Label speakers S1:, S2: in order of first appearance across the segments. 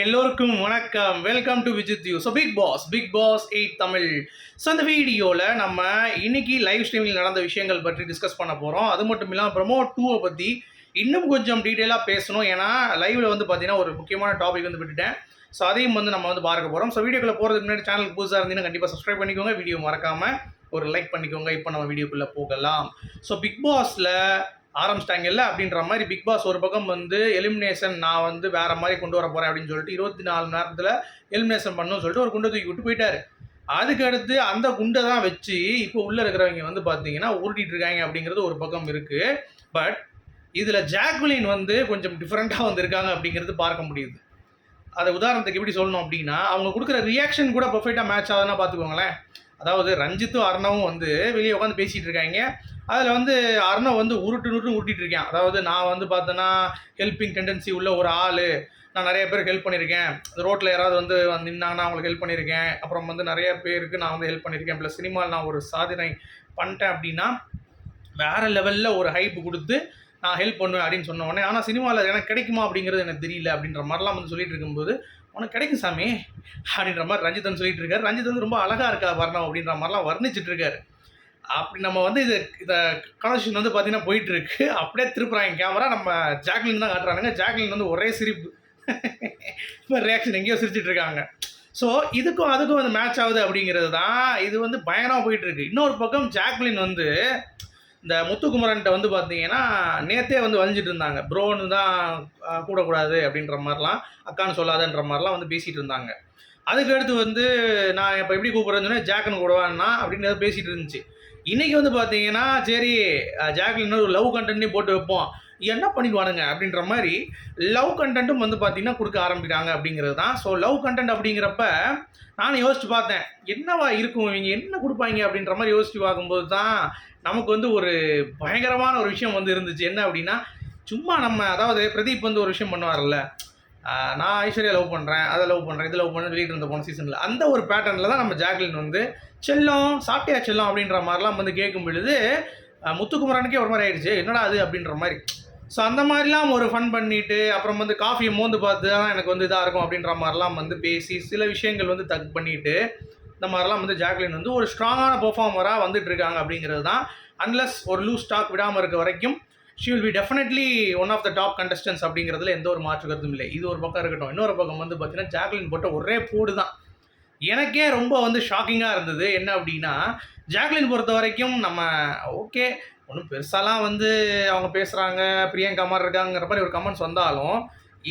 S1: எல்லோருக்கும் வணக்கம். Welcome to Vijith you so big boss big boss eight Tamil. So அந்த வீடியோவில் நம்ம இன்னைக்கு லைவ் ஸ்ட்ரீமில் நடந்த விஷயங்கள் பற்றி டிஸ்கஸ் பண்ண போகிறோம் அது மட்டும் இல்லாமல் ப்ரமோ டூவை பற்றி இன்னும் கொஞ்சம் டீட்டெயிலாக பேசணும். ஏன்னா லைவில் வந்து பார்த்தீங்கன்னா ஒரு முக்கியமான டாபிக் வந்து விட்டுட்டேன். ஸோ அதையும் வந்து நம்ம வந்து பார்க்க போகிறோம் ஸோ வீடியோக்குள்ளே போகிறதுக்கு முன்னாடி சேனலுக்கு புதுசாக இருந்தீங்கன்னா கண்டிப்பாக சப்ஸ்கிரைப் பண்ணிக்கோங்க. வீடியோ மறக்காமல் ஒரு லைக் பண்ணிக்கோங்க. இப்போ நம்ம வீடியோக்குள்ளே போகலாம். ஸோ பிக் பாஸில் ஆரம்பிச்சிட்டாங்கல்ல அப்படின்ற மாதிரி பிக் பாஸ் ஒரு பக்கம் வந்து எலிமினேஷன் நான் வந்து வேற மாதிரி கொண்டு வர போறேன் அப்படின்னு சொல்லிட்டு இருபத்தி நாலு நேரத்தில் எலிமினேஷன் பண்ணணும்னு சொல்லிட்டு ஒரு குண்டை தூக்கி விட்டு போயிட்டாரு. அதுக்கு அடுத்து அந்த குண்டை தான் வச்சு இப்போ உள்ள இருக்கிறவங்க வந்து பார்த்தீங்கன்னா உருட்டிட்டு இருக்காங்க அப்படிங்கிறது ஒரு பக்கம் இருக்கு. பட் இதில் ஜாக்குலின் வந்து கொஞ்சம் டிஃப்ரெண்ட்டாக வந்திருக்காங்க அப்படிங்கிறது பார்க்க முடியுது. அதை உதாரணத்துக்கு எப்படி சொல்லணும் அப்படின்னா அவங்க கொடுக்குற ரியாக்ஷன் கூட பர்ஃபெக்டாக மேட்ச் ஆகுதுன்னா பார்த்துக்கோங்களேன் அதாவது ரஞ்சித்தும் அர்ணவும் வந்து வெளியே உட்காந்து பேசிகிட்டு இருக்காங்க. அதில் வந்து அர்ணவ் வந்து உருட்டு உருட்டு உருட்டிட்டு இருக்கேன். அதாவது நான் வந்து பார்த்தோன்னா ஹெல்பிங் டெண்டன்சி உள்ள ஒரு ஆள். நான் நிறைய பேருக்கு ஹெல்ப் பண்ணியிருக்கேன். ரோட்டில் யாராவது வந்து வந்து நின்னாங்கன்னா அவங்களுக்கு ஹெல்ப் பண்ணியிருக்கேன். அப்புறம் வந்து நிறைய பேருக்கு நான் வந்து ஹெல்ப் பண்ணியிருக்கேன். ப்ளஸ் சினிமாவில் நான் ஒரு சாதனை பண்ணிட்டேன் அப்படின்னா வேறு லெவலில் ஒரு ஹைப் கொடுத்து நான் ஹெல்ப் பண்ணுவேன் அப்படின்னு சொன்ன உடனே ஆனால் சினிமாவில் எனக்கு கிடைக்குமா அப்படிங்கிறது எனக்கு தெரியல அப்படின்ற மாதிரிலாம் வந்து சொல்லிட்டு இருக்கும்போது உனக்கு கிடைக்கும் சாமி அப்படின்ற மாதிரி ரஞ்சித் சொல்லிட்டு இருக்காரு. ரஞ்சித் வந்து ரொம்ப அழகாக இருக்கா வர்ணம் அப்படின்ற மாதிரிலாம் வர்ணிச்சிட்டு இருக்காரு. அப்படி நம்ம வந்து இது இந்த கனெக்ஷன் வந்து பார்த்தீங்கன்னா போயிட்டு இருக்கு. அப்படியே திருப்புறாங்க கேமரா நம்ம ஜாக்லின் தான் காட்டுறானுங்க. ஜாக்லின் வந்து ஒரே சிரிப்பு. இப்போ ரியாக்ஷன் எங்கேயோ சிரிச்சிட்டு இருக்காங்க. ஸோ இதுக்கும் அதுக்கும் வந்து மேட்ச் ஆகுது அப்படிங்கிறது தான். இது வந்து பயங்கரமாக போயிட்டு இருக்கு. இன்னொரு பக்கம் ஜாக்லின் வந்து இந்த முத்துக்குமரன்ட்ட வந்து பார்த்தீங்கன்னா நேத்தே வந்து வலிஞ்சிட்டு இருந்தாங்க ப்ரோன்னு தான் கூடக்கூடாது அப்படின்ற மாதிரிலாம் அக்கான்னு சொல்லாதன்ற மாதிரிலாம் வந்து பேசிகிட்டு இருந்தாங்க அதுக்கு அடுத்து வந்து நான் இப்போ எப்படி கூப்பிட்றேன்னு சொன்னால் ஜாக்குன்னு கூடவான்னா அப்படின்னு பேசிகிட்டு இருந்துச்சு இன்னைக்கு வந்து பார்த்தீங்கன்னா சரி ஜாக்கில் இன்னொரு லவ் கண்டென்ட்னே போட்டு வைப்போம். என்ன பண்ணிடுவானுங்க அப்படின்ற மாதிரி லவ் கண்டென்ட்டும் வந்து பார்த்தீங்கன்னா கொடுக்க ஆரம்பிக்கிறாங்க அப்படிங்கிறது தான். ஸோ லவ் கண்டென்ட் அப்படிங்கிறப்ப நானும் யோசிச்சு பார்த்தேன் என்னவா இருக்கும் இவங்க என்ன கொடுப்பாங்க அப்படின்ற மாதிரி யோசிச்சு பார்க்கும்போது தான் நமக்கு வந்து ஒரு பயங்கரமான ஒரு விஷயம் வந்து இருந்துச்சு. என்ன அப்படின்னா சும்மா நம்ம அதாவது பிரதீப் வந்து ஒரு விஷயம் பண்ணுவார்ல நான் ஐஸ்வர்யா லவ் பண்ணுறேன் அதை லவ் பண்ணுறேன் இதை லவ் பண்ண வெளியிட்டு இருந்த போன சீசனில் அந்த ஒரு பேட்டர்னில் தான் நம்ம ஜாக்லின் வந்து செல்லம் சாப்பிட்டியா செல்லம்? அப்படின்ற மாதிரிலாம் வந்து கேட்கும் பொழுது முத்துக்குமரனுக்கே ஒரு மாதிரி ஆயிடுச்சு என்னடா அது? அப்படின்ற மாதிரி. ஸோ அந்த மாதிரிலாம் ஒரு ஃபன் பண்ணிட்டு அப்புறம் வந்து காஃபியை மோந்து பார்த்து தான் எனக்கு வந்து இதாக இருக்கும் அப்படின்ற மாதிரிலாம் வந்து பேசி சில விஷயங்கள் வந்து தக் பண்ணிட்டு இந்த மாதிரிலாம் வந்து ஜாக்லின் வந்து ஒரு ஸ்ட்ராங்கான பெர்ஃபார்மராக வந்துட்டு இருக்காங்க அப்படிங்கிறது தான். அன்லஸ் ஒரு லூஸ் ஸ்டாக் விடாமல் இருக்க வரைக்கும் she will be definitely one of the top contestants அப்படிங்கிறதுல எந்த ஒரு மாற்று கருத்தும் இல்லை. இது ஒரு பக்கம் இருக்கட்டும். இன்னொரு பக்கம் வந்து பார்த்தீங்கன்னா ஜாக்லின் போட்ட ஒரே போடு தான். எனக்கே ரொம்ப வந்து ஷாக்கிங்காக இருந்தது. என்ன அப்படின்னா ஜாக்லின் பொறுத்த வரைக்கும் நம்ம ஓகே ஒன்றும் பெருசாலாம் வந்து அவங்க பேசுகிறாங்க பிரியங்கா மாதிரி இருக்காங்கிற மாதிரி ஒரு கமெண்ட்ஸ் வந்தாலும்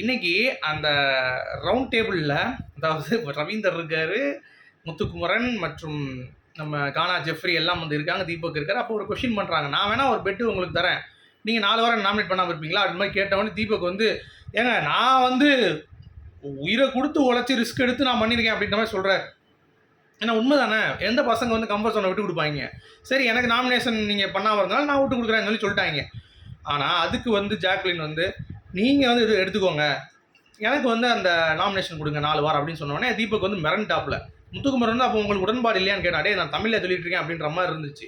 S1: இன்றைக்கி அந்த ரவுண்ட் டேபிளில் அதாவது ரவீந்தர் இருக்கார் முத்துக்குமரன் மற்றும் நம்ம கானா ஜெஃப்ரி எல்லாம் வந்து இருக்காங்க. தீபக் இருக்கார். அப்போ ஒரு கொஷின் பண்ணுறாங்க நான் வேணால் ஒரு பெட்டு உங்களுக்கு தரேன். நீங்கள் நாலு வாரம் நாமினேட் பண்ணாமல் இருப்பீங்களா? அது மாதிரி கேட்டவொடனே தீபக் வந்து ஏங்க நான் வந்து உயிரை கொடுத்து உழைச்சி ரிஸ்க் எடுத்து நான் பண்ணியிருக்கேன் அப்படின்ற மாதிரி சொல்கிறார் ஏன்னா உண்மை தானே எந்த பசங்க வந்து கம்ஃபர்ட் சோனை விட்டு கொடுப்பாங்க? சரி எனக்கு நாமினேஷன் நீங்கள் பண்ணாமல் இருந்தாலும் நான் விட்டு கொடுக்குறேன்னு சொல்லி சொல்லிட்டாங்க. ஆனால் அதுக்கு வந்து ஜாக்லின் வந்து நீங்கள் வந்து இது எடுத்துக்கோங்க. எனக்கு வந்து அந்த நாமினேஷன் கொடுங்க நாலு வாரம் அப்படின்னு சொன்னோடனே தீபக் வந்து மிரண்டாப்பில். முத்துக்குமரன் வந்து அப்போ உங்களுக்கு உடன்பாடு இல்லையான்னு கேட்டாடே நான் தமிழில் சொல்லிட்டு இருக்கேன் அப்படின்ற மாதிரி இருந்துச்சு.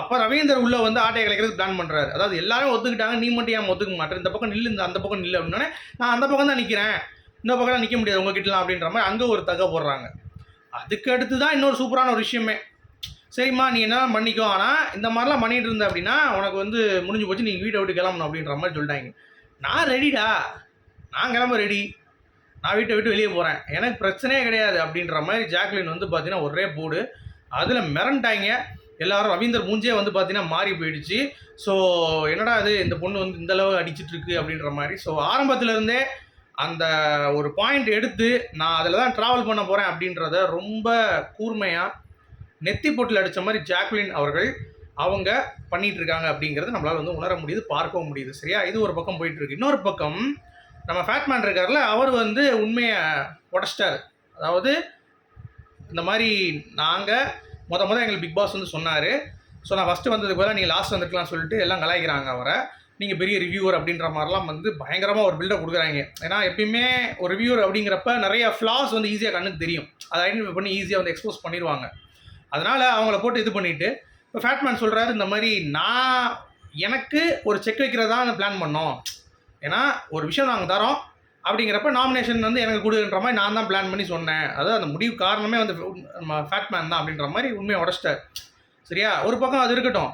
S1: அப்போ ரவீந்தர் உள்ள வந்து ஆட்டையை கலைக்கிறது பிளான் பண்ணுறாரு அதாவது எல்லாரும் ஒத்துக்கிட்டாங்க நீ மட்டும் ஏன் ஒத்துக்க மாட்டேன் இந்த பக்கம் நில்லு இந்த அந்த பக்கம் நில்லு அப்படின்னோடனே நான் அந்த பக்கம் தான் நிற்கிறேன் இந்த பக்கம் நிற்க முடியாது உங்ககிட்டலாம் அப்படின்ற மாதிரி அங்கே ஒரு தகை போடுறாங்க. அதுக்கு அடுத்து தான் இன்னொரு சூப்பரான ஒரு விஷயமே. சரிம்மா நீ என்ன பண்ணிக்கோ ஆனால் இந்த மாதிரிலாம் பண்ணிட்டு இருந்த அப்படின்னா உனக்கு வந்து முடிஞ்சு போச்சு நீங்கள் வீட்டை விட்டு கிளம்பணும் அப்படின்ற மாதிரி சொல்லிட்டாங்க. நான் ரெடிடா நான் கிளம்ப ரெடி நான் வீட்டை விட்டு வெளியே போகிறேன் எனக்கு பிரச்சனையே கிடையாது அப்படின்ற மாதிரி ஜாக்லின் வந்து பார்த்தீங்கன்னா ஒரே போடு. அதில் மிரண்டாங்க. எல்லாரும் ரவீந்தர் மூஞ்சே வந்து பார்த்தீங்கன்னா மாறி போயிடுச்சு. ஸோ என்னடா இது? இந்த பொண்ணு வந்து இந்த அளவு அடிச்சிட்டு இருக்கு அப்படின்ற மாதிரி. ஸோ ஆரம்பத்துலேருந்தே அந்த ஒரு பாயிண்ட் எடுத்து நான் அதில் தான் ட்ராவல் பண்ண போகிறேன் அப்படின்றத ரொம்ப கூர்மையாக நெத்தி பொட்டில் அடித்த மாதிரி ஜாக்லின் அவர்கள் அவங்க பண்ணிகிட்ருக்காங்க இருக்காங்க அப்படிங்கிறது நம்மளால் வந்து உணர முடியுது பார்க்கவும் முடியுது. சரியா? இது ஒரு பக்கம் போயிட்டுருக்கு இன்னொரு பக்கம் நம்ம ஃபேட்மேன் இருக்கார்ல அவர் வந்து உண்மையை உடச்சிட்டார். அதாவது இந்த மாதிரி நாங்கள் மொதல் மொதல் எங்களுக்கு பிக் பாஸ் வந்து சொன்னார். ஸோ நான் ஃபஸ்ட்டு வந்ததுக்கு பதிலாக நீங்கள் லாஸ்ட் வந்துருக்கலாம் சொல்லிட்டு எல்லாம் கலாய்க்கிறாங்க அவரை. நீங்கள் பெரிய ரிவ்யூவர் அப்படின்ற மாதிரிலாம் வந்து பயங்கரமாக ஒரு பில்டப் கொடுக்குறாங்க. ஏன்னா எப்பயுமே ஒரு ரிவ்யூவர் அப்படிங்கிறப்ப நிறைய ஃப்ளாஸ் வந்து ஈஸியாக கண்ணுக்கு தெரியும். அதை ஐடென்டிஃபை பண்ணி ஈஸியாக வந்து எக்ஸ்போஸ் பண்ணிடுவாங்க. அதனால் அவங்கள போட்டு இது பண்ணிவிட்டு இப்போ ஃபேட்மேன் சொல்கிறாரு இந்த மாதிரி நான் எனக்கு ஒரு செக் வைக்கிறதா பிளான் பண்ணோம். ஏன்னா ஒரு விஷயம் நாங்கள் தரோம் அப்படிங்கிறப்ப நாமினேஷன் வந்து எனக்கு கொடுக்குற மாதிரி நான் தான் பிளான் பண்ணி சொன்னேன். அதாவது அந்த முடிவு காரணமே வந்து நம்ம ஃபேட் மேன் தான் அப்படின்ற மாதிரி உண்மையை உடச்சிட்டார். சரியா? ஒரு பக்கம் அது இருக்கட்டும்.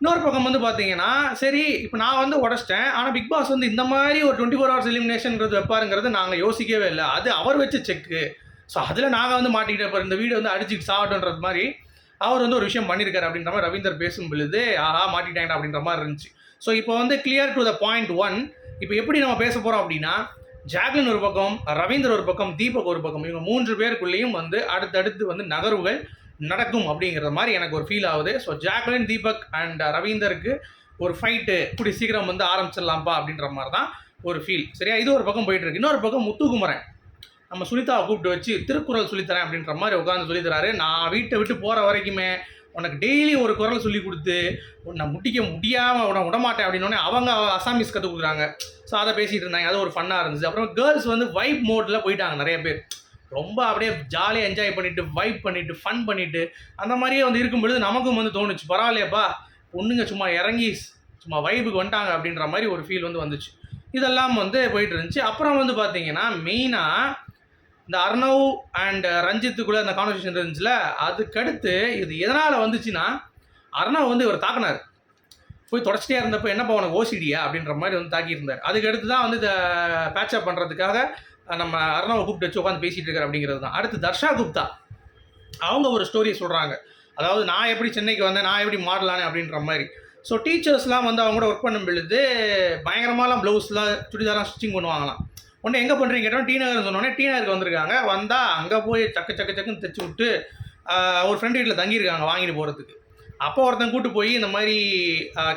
S1: இன்னொரு பக்கம் வந்து பார்த்தீங்கன்னா சரி இப்போ நான் வந்து உடச்சிட்டேன். ஆனால் பிக் பாஸ் வந்து இந்த மாதிரி ஒரு டுவெண்ட்டி ஃபோர் ஹவர்ஸ் எலிமினேஷன்ங்கிறது வைப்பாருங்கிறது நாங்கள் யோசிக்கவே இல்லை. அது அவர் வச்ச செக்கு ஸோ அதில் நாங்கள் வந்து மாட்டிக்கிட்டே இந்த வீடு வந்து அடிச்சுட்டு சாகட்டுன்றது மாதிரி அவர் வந்து ஒரு விஷயம் பண்ணியிருக்காரு அப்படின்ற மாதிரி ரவீந்தர் பேசும் பொழுது ஆஹா மாட்டிட்டாங்க அப்படின்ற மாதிரி இருந்துச்சு. ஸோ இப்போ வந்து clear to the point one இப்போ எப்படி நம்ம பேச போகிறோம் அப்படின்னா ஜாக்லின் ஒரு பக்கம் ரவீந்தர் ஒரு பக்கம் தீபக் ஒரு பக்கம் இவங்க மூன்று பேருக்குள்ளேயும் வந்து அடுத்தடுத்து வந்து நகர்வுகள் நடக்கும் அப்படிங்கிற மாதிரி எனக்கு ஒரு ஃபீல் ஆகுது. ஸோ ஜாக்லின் தீபக் அண்ட் ரவீந்தருக்கு ஒரு ஃபைட்டு இப்படி சீக்கிரம் வந்து ஆரம்பிச்சிடலாம்ப்பா அப்படின்ற மாதிரி தான் ஒரு ஃபீல் சரியா? இது ஒரு பக்கம் போயிட்டு இருக்கு. இன்னொரு பக்கம் முத்துக்குமரன். நம்ம சுனிதாவை கூப்பிட்டு வச்சு திருக்குறள் சொல்லித்தரேன் அப்படின்ற மாதிரி உட்காந்து சொல்லித்தராரு. நான் வீட்டை விட்டு போகிற வரைக்குமே உனக்கு டெய்லி ஒரு குரல் சொல்லி கொடுத்து உன்னை முட்டிக்க முடியாமல் உன விடமாட்டேன் அப்படின்னோடனே அவங்க அசாமிஸ் கற்றுக் கொடுக்குறாங்க. ஸோ அதை பேசிகிட்டு இருந்தாங்க. அது ஒரு ஃபன்னாக இருந்துச்சு. அப்புறம் கேர்ள்ஸ் வந்து வைப் மோடில் போயிட்டாங்க நிறைய பேர். ரொம்ப அப்படியே ஜாலியாக என்ஜாய் பண்ணிட்டு வைப் பண்ணிட்டு ஃபன் பண்ணிட்டு அந்த மாதிரியே வந்து இருக்கும் பொழுது நமக்கும் வந்து தோணுச்சு. பரவாயில்லையப்பா பொண்ணுங்க சும்மா இறங்கி சும்மா வைபுக்கு வந்துட்டாங்க அப்படின்ற மாதிரி ஒரு ஃபீல் வந்து வந்துச்சு. இதெல்லாம் வந்து போயிட்டு இருந்துச்சு. அப்புறம் வந்து பார்த்தீங்கன்னா மெயினாக இந்த அர்ணவ் அண்ட் ரஞ்சித்துக்குள்ளே அந்த கான்வர்சேஷன் இருந்துச்சுல அதுக்கடுத்து இது எதனால் வந்துச்சுன்னா அர்ணவ் வந்து இவர் தாக்குனார். போய் தொடச்சிட்டே இருந்தப்போ என்னப்பா உனக்கு ஓசிடியா அப்படின்ற மாதிரி வந்து தாக்கியிருந்தார். அதுக்கடுத்து தான் வந்து இதை பேட்சப் பண்ணுறதுக்காக நம்ம அர்ணவை கூப்பிட்டு வச்சு உட்காந்து பேசிகிட்டு இருக்கார் அப்படிங்கிறது தான். அடுத்து தர்ஷா குப்தா. அவங்க ஒரு ஸ்டோரியை சொல்கிறாங்க அதாவது நான் எப்படி சென்னைக்கு வந்தேன் நான் எப்படி மாறலானே அப்படின்ற மாதிரி. ஸோ டீச்சர்ஸ்லாம் வந்து அவங்க கூட ஒர்க் பண்ணும் பொழுது பயங்கரமாலாம் ப்ளவுஸ்லாம் சுடிதாரெலாம் ஸ்டிச்சிங் பண்ணுவாங்களாம். உடனே எங்கே பண்ணுறீங்க கேட்டோம் டி நகர் சொன்னோடனே டி நகருக்கு வந்திருக்காங்க. வந்தால் அங்கே போய் சக்க சக்க சக்குன்னு தைச்சி விட்டு ஒரு ஃப்ரெண்ட் வீட்டில் தங்கியிருக்காங்க வாங்கிட்டு போகிறதுக்கு அப்போ ஒருத்தன் கூட்டு போய் இந்த மாதிரி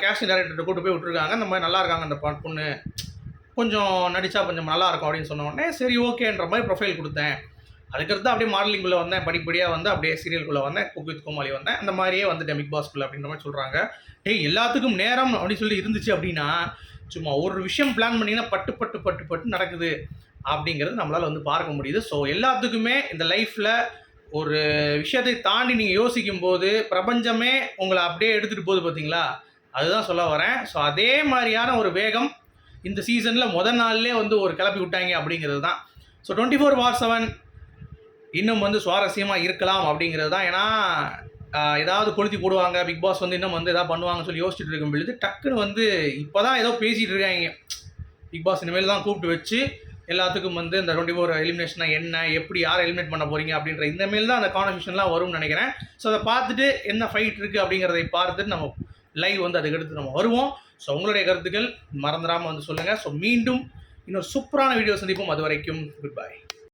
S1: கேஷிங் டேரக்டர்கிட்ட கூட்டு போய் விட்டுருக்காங்க. இந்த மாதிரி நல்லா இருக்காங்க அந்த பொண்ணு. கொஞ்சம் நடித்தா கொஞ்சம் நல்லா இருக்கும் அப்படின்னு சொன்ன உடனே சரி ஓகேன்ற மாதிரி ப்ரொஃபைல் கொடுத்தேன். அதுக்கடுத்து அப்படியே மாடலிங்குள்ளே வந்தேன் படிப்படியாக வந்து அப்படியே சீரியலுக்குள்ளே வந்தேன் குக் வித் கோமாளி வந்தேன். அந்த மாதிரியே வந்துட்டேன் பிக் பாஸ்க்குள்ளே அப்படின்ற மாதிரி சொல்கிறாங்க டேய் எல்லாத்துக்கும் நேரம் அப்படின்னு சொல்லி இருந்துச்சு அப்படின்னா சும்மா ஒரு விஷயம் பிளான் பண்ணிங்கன்னா பட்டு பட்டு பட்டு பட்டு நடக்குது அப்படிங்கிறது நம்மளால் வந்து பார்க்க முடியுது. ஸோ எல்லாத்துக்குமே இந்த லைஃப்பில் ஒரு விஷயத்தை தாண்டி நீங்கள் யோசிக்கும் போது பிரபஞ்சமே உங்களை அப்படியே எடுத்துகிட்டு போகுது பார்த்தீங்களா? அதுதான் சொல்ல வரேன். ஸோ அதே மாதிரியான ஒரு வேகம் இந்த சீசனில் முத நாள்லேயே வந்து ஒரு கிளப்பி விட்டாங்க அப்படிங்கிறது தான். So twenty four bar seven இன்னும் வந்து சுவாரஸ்யமாக இருக்கலாம் அப்படிங்கிறது தான். ஏன்னா ஏதாவது கொளுத்தி போடுவாங்க பிக் பாஸ் வந்து இன்னும் வந்து எதாவது பண்ணுவாங்கன்னு சொல்லி யோசிச்சுட்டு இருக்கும் பொழுது டக்குன்னு வந்து இப்போ தான் ஏதோ பேசிகிட்டு இருக்காங்க. பிக் பாஸ் இனிமேல் தான் கூப்பிட்டு வச்சு எல்லாத்துக்கும் வந்து இந்த டுவெண்ட்டி ஃபோர் எலிமினேஷனா என்ன எப்படி யாரை எலிமினேட் பண்ண போகிறீங்க அப்படின்ற இந்த தான் அந்த கான்வர்சேஷன்லாம் வரும்னு நினைக்கிறேன். ஸோ அதை பார்த்துட்டு என்ன ஃபைட் இருக்குது அப்படிங்கிறதை பார்த்துட்டு நம்ம லைவ் வந்து அதுக்கடுத்து நம்ம வருவோம். ஸோ உங்களுடைய கருத்துக்கள் மறந்துடாமல் வந்து சொல்லுங்கள் ஸோ மீண்டும் இன்னொரு சூப்பரான வீடியோ சந்திப்போம். அது வரைக்கும் குட் பை